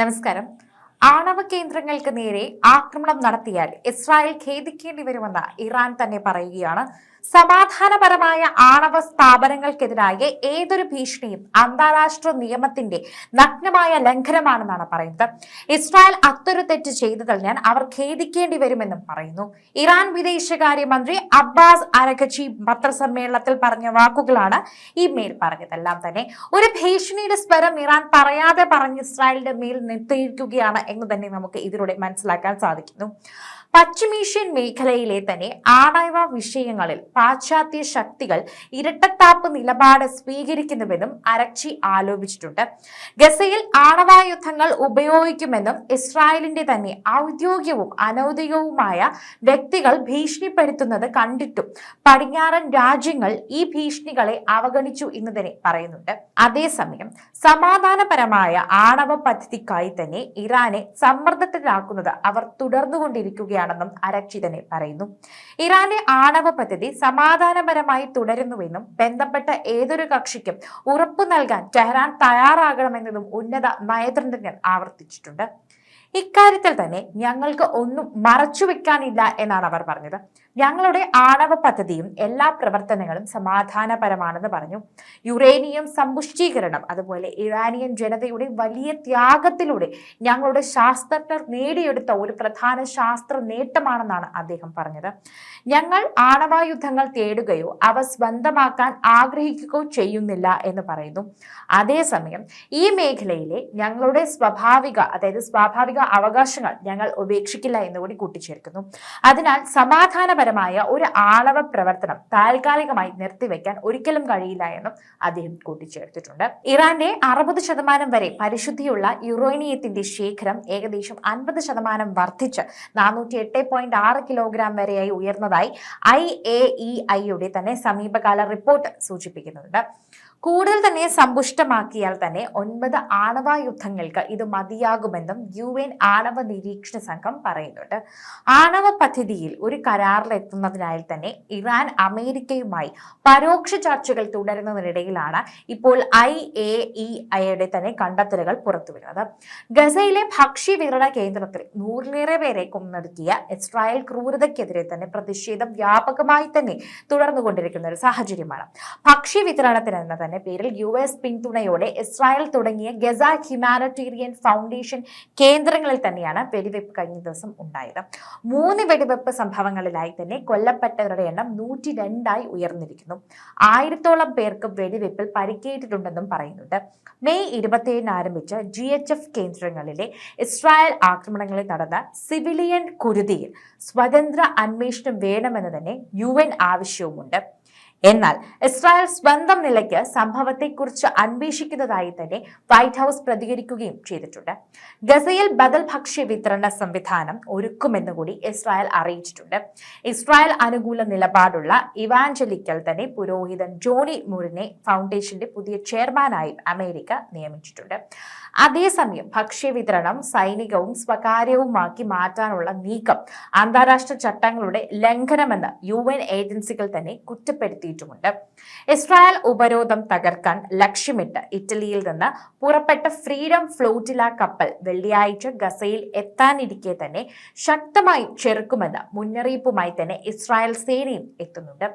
നമസ്കാരം. ആണവ കേന്ദ്രങ്ങൾക്ക് നേരെ ആക്രമണം നടത്തിയാൽ ഇസ്രായേൽ ഖേദിക്കേണ്ടി വരുമെന്ന് ഇറാൻ തന്നെ പറയുകയാണ് സമാധാനപരമായ ആണവ സ്ഥാപനങ്ങൾക്കെതിരായ ഏതൊരു ഭീഷണിയും അന്താരാഷ്ട്ര നിയമത്തിന്റെ നഗ്നമായ ലംഘനമാണെന്നാണ് പറയുന്നത്. ഇസ്രായേൽ അത്തൊരു തെറ്റ് ചെയ്തു കഴിഞ്ഞാൽ അവർ ഖേദിക്കേണ്ടി വരുമെന്നും പറയുന്നു. ഇറാൻ വിദേശകാര്യമന്ത്രി അബ്ബാസ് അരഗച്ചി പത്രസമ്മേളനത്തിൽ പറഞ്ഞ വാക്കുകളാണ് ഈ മേൽ പറഞ്ഞതെല്ലാം തന്നെ ഒരു ഭീഷണിയുടെ സ്വരം ഇറാൻ പറയാതെ പറഞ്ഞ് ഇസ്രായേലിന്റെ മേൽ നിർത്തിയിരിക്കുകയാണ് എന്ന് തന്നെ നമുക്ക് ഇതിലൂടെ മനസ്സിലാക്കാൻ സാധിക്കുന്നു. പശ്ചിമേഷ്യൻ മേഖലയിലെ തന്നെ ആണവ വിഷയങ്ങളിൽ പാശ്ചാത്യ ശക്തികൾ ഇരട്ടത്താപ്പ് നിലപാട് സ്വീകരിക്കുന്നുവെന്നും അരക്ചി ആലോപിച്ചിട്ടുണ്ട് ഗസയിൽ ആണവായുധങ്ങൾ ഉപയോഗിക്കുമെന്നും ഇസ്രായേലിന്റെ തന്നെ ഔദ്യോഗികവും അനൌദ്യോഗികവുമായ വ്യക്തികൾ ഭീഷണിപ്പെടുത്തുന്നത് കണ്ടിട്ടും പടിഞ്ഞാറൻ രാജ്യങ്ങൾ ഈ ഭീഷണികളെ അവഗണിച്ചു എന്ന് തന്നെ പറയുന്നുണ്ട്. അതേസമയം സമാധാനപരമായ ആണവ പദ്ധതിക്കായി തന്നെ ഇറാനെ സമ്മർദ്ദത്തിലാക്കുന്നത് അവർ തുടർന്നുകൊണ്ടിരിക്കുകയാണെന്നും അരക്ഷിതനെ പറയുന്നു. ഇറാന്റെ ആണവ പദ്ധതി സമാധാനപരമായി തുടരുന്നുവെന്നും ബന്ധപ്പെട്ട ഏതൊരു കക്ഷിക്കും ഉറപ്പു നൽകാൻ ടെഹ്റാൻ തയ്യാറാകണമെന്നതും ഉന്നത നയതന്ത്രജ്ഞർ ആവർത്തിച്ചിട്ടുണ്ട്. ഇക്കാര്യത്തിൽ തന്നെ ഞങ്ങൾക്ക് ഒന്നും മറച്ചു വെക്കാനില്ല എന്നാണ് അവർ പറഞ്ഞത്. ഞങ്ങളുടെ ആണവ പദ്ധതിയും എല്ലാ പ്രവർത്തനങ്ങളും സമാധാനപരമാണെന്ന് പറഞ്ഞു. യുറേനിയം സമ്പുഷ്ടീകരണം അതുപോലെ ഇറാനിയൻ ജനതയുടെ വലിയ ത്യാഗത്തിലൂടെ ഞങ്ങളുടെ ശാസ്ത്രജ്ഞർ നേടിയെടുത്ത ഒരു പ്രധാന ശാസ്ത്ര നേട്ടമാണെന്നാണ് അദ്ദേഹം പറഞ്ഞത്. ഞങ്ങൾ ആണവായുധങ്ങൾ തേടുകയോ അവ സ്വന്തമാക്കാൻ ആഗ്രഹിക്കുകയോ ചെയ്യുന്നില്ല എന്ന് പറയുന്നു. അതേസമയം ഈ മേഖലയിലെ ഞങ്ങളുടെ സ്വാഭാവിക അതായത് സ്വാഭാവിക അവകാശങ്ങൾ ഞങ്ങൾ ഉപേക്ഷിക്കില്ല എന്നുകൂടി കൂട്ടിച്ചേർക്കുന്നു. അതിനാൽ സമാധാനപരമായ ഒരു ആണവ പ്രവർത്തനം താൽക്കാലികമായി നിർത്തിവെക്കാൻ ഒരിക്കലും കഴിയില്ല എന്നും അദ്ദേഹം കൂട്ടിച്ചേർത്തിട്ടുണ്ട്. ഇറാന്റെ അറുപത് ശതമാനം വരെ പരിശുദ്ധിയുള്ള യുറോനിയത്തിന്റെ ശേഖരം ഏകദേശം അൻപത് ശതമാനം വർദ്ധിച്ച് നാനൂറ്റി എട്ട് പോയിന്റ് ആറ് കിലോഗ്രാം വരെയായി ഉയർന്നതായി ഐ എ ഇ ഐയുടെ തന്നെ സമീപകാല റിപ്പോർട്ട് സൂചിപ്പിക്കുന്നുണ്ട്. കൂടുതൽ തന്നെ സമ്പുഷ്ടമാക്കിയാൽ തന്നെ ഒൻപത് ആണവ യുദ്ധങ്ങൾക്ക് ഇത് മതിയാകുമെന്നും യു എൻ ആണവ നിരീക്ഷണ സംഘം പറയുന്നുണ്ട്. ആണവ പദ്ധതിയിൽ ഒരു കരാറിലെത്തുന്നതിനായി തന്നെ ഇറാൻ അമേരിക്കയുമായി പരോക്ഷ ചർച്ചകൾ തുടരുന്നതിനിടയിലാണ് ഇപ്പോൾ ഐ എ ഇ ഐയുടെ തന്നെ കണ്ടെത്തലുകൾ പുറത്തുവരുന്നത്. ഗസയിലെ ഭക്ഷ്യ വിതരണ കേന്ദ്രത്തിൽ നൂറിലേറെ പേരെ കൊന്നൊടുക്കിയ ഇസ്രായേൽ ക്രൂരതയ്ക്കെതിരെ തന്നെ പ്രതിഷേധം വ്യാപകമായി തന്നെ തുടർന്നുകൊണ്ടിരിക്കുന്ന ഒരു സാഹചര്യമാണ്. ഭക്ഷ്യ വിതരണത്തിന് എന്ന തന്നെ പേരിൽ യു എസ് പിന്തുണയോടെ ഇസ്രായേൽ തുടങ്ങിയ ഗസ ഹ്യൂമാനിറ്റേറിയൻ ഫൗണ്ടേഷൻ കേന്ദ്രങ്ങളിൽ തന്നെയാണ് വെടിവെപ്പ് കഴിഞ്ഞ ദിവസം ഉണ്ടായത്. മൂന്ന് വെടിവെപ്പ് സംഭവങ്ങളിലായി തന്നെ കൊല്ലപ്പെട്ടവരുടെ എണ്ണം നൂറ്റി രണ്ടായി ഉയർന്നിരിക്കുന്നു. ആയിരത്തോളം പേർക്ക് വെടിവെപ്പിൽ പരിക്കേറ്റിട്ടുണ്ടെന്നും പറയുന്നുണ്ട്. മെയ് ഇരുപത്തിയേഴിന് ആരംഭിച്ച ജി എച്ച് എഫ് കേന്ദ്രങ്ങളിലെ ഇസ്രായേൽ ആക്രമണങ്ങളിൽ നടന്ന സിവിലിയൻ കുരുതിയിൽ സ്വതന്ത്ര അന്വേഷണം വേണമെന്ന് തന്നെ യു എൻ ആവശ്യവുമുണ്ട്. എന്നാൽ ഇസ്രായേൽ സ്വന്തം നിലയ്ക്ക് സംഭവത്തെക്കുറിച്ച് അന്വേഷിക്കുന്നതായി തന്നെ വൈറ്റ് ഹൌസ് പ്രതികരിക്കുകയും ചെയ്തിട്ടുണ്ട്. ഗസയിൽ ബദൽ ഭക്ഷ്യ വിതരണ സംവിധാനം ഒരുക്കുമെന്ന് കൂടി ഇസ്രായേൽ അറിയിച്ചിട്ടുണ്ട്. ഇസ്രായേൽ അനുകൂല നിലപാടുള്ള ഇവാഞ്ചലിക്കൽ തന്നെ പുരോഹിതൻ ജോണി മുറിനെ ഫൗണ്ടേഷന്റെ പുതിയ ചെയർമാനായി അമേരിക്ക നിയമിച്ചിട്ടുണ്ട്. അതേസമയം ഭക്ഷ്യ വിതരണം സൈനികവും സ്വകാര്യവുമാക്കി മാറ്റാനുള്ള നീക്കം അന്താരാഷ്ട്ര ചട്ടങ്ങളുടെ ലംഘനമെന്ന് യു ഏജൻസികൾ തന്നെ കുറ്റപ്പെടുത്തിയിട്ടുമുണ്ട് ഇസ്രായേൽ ഉപരോധം തകർക്കാൻ ലക്ഷ്യമിട്ട് ഇറ്റലിയിൽ നിന്ന് പുറപ്പെട്ട ഫ്രീഡം ഫ്ലോട്ടില കപ്പൽ വെള്ളിയാഴ്ച ഗസയിൽ എത്താനിരിക്കെ തന്നെ ശക്തമായി ചെറുക്കുമെന്ന് മുന്നറിയിപ്പുമായി തന്നെ ഇസ്രായേൽ സേനയും എത്തുന്നുണ്ട്.